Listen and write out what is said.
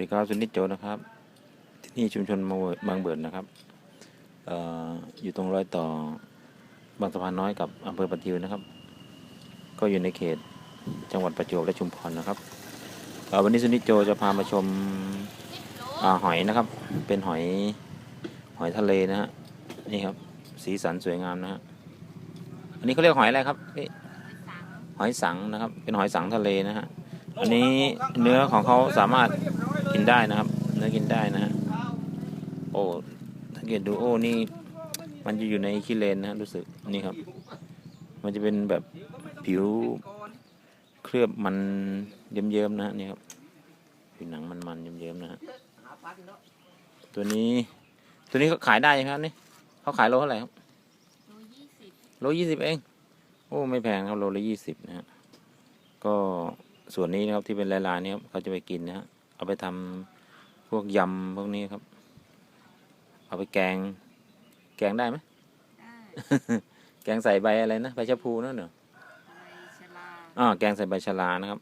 ดีครับสุนิจโจนะครับ ที่นี่ชุมชนบางเบิดบางเบิดนะครับออยู่ตรงรอยต่อบางสะพานน้อยกับอำเภอปะทิวนะครับ ก็อยู่ในเขตจังหวัดประจวบและชุมพรนะครับวันนี้สุนิจโจจะพามาชมอหอยนะครับ เป็นหอยหอยทะเลนะฮะนี่ครับสีสันสวยงามนะฮะอันนี้เขาเรียกหอยอะไรครับหอยสังนะครับ เป็นหอยสังทะเลนะฮะอันนี้เนื้อของเขาสามารถ กินได้นะครับ เนื้อกินได้นะฮะโอ้ถ้าเกิดดูโอ้นี่ มันจะอยู่ในขี้เลนนะฮะรู้สึกนี่ครับ มันจะเป็นแบบผิวเคลือบมันเยิ้มๆนะฮะนี่ครับผิวหนังมันๆเยิ้มๆนะฮะตัวนี้ตัวนี้เขาขายได้ไหมครับนี่เขาขายโลเท่าไหร่ครับโลยี่สิบโลยี่สิบเอง โอ้ไม่แพงครับโลละยี่สิบนะฮะก็ส่วนนี้นะครับที่เป็นลายๆนี่ครับเขาจะไปกินนะฮะ เอาไปทำพวกยำพวกนี้ครับ เอาไปแกง แกงได้ไหมได้แกงใส่ใบอะไรนะใบชะพูนั่นเหรอใบชะลาอ่าแกงใส่ใบชะลานะครับ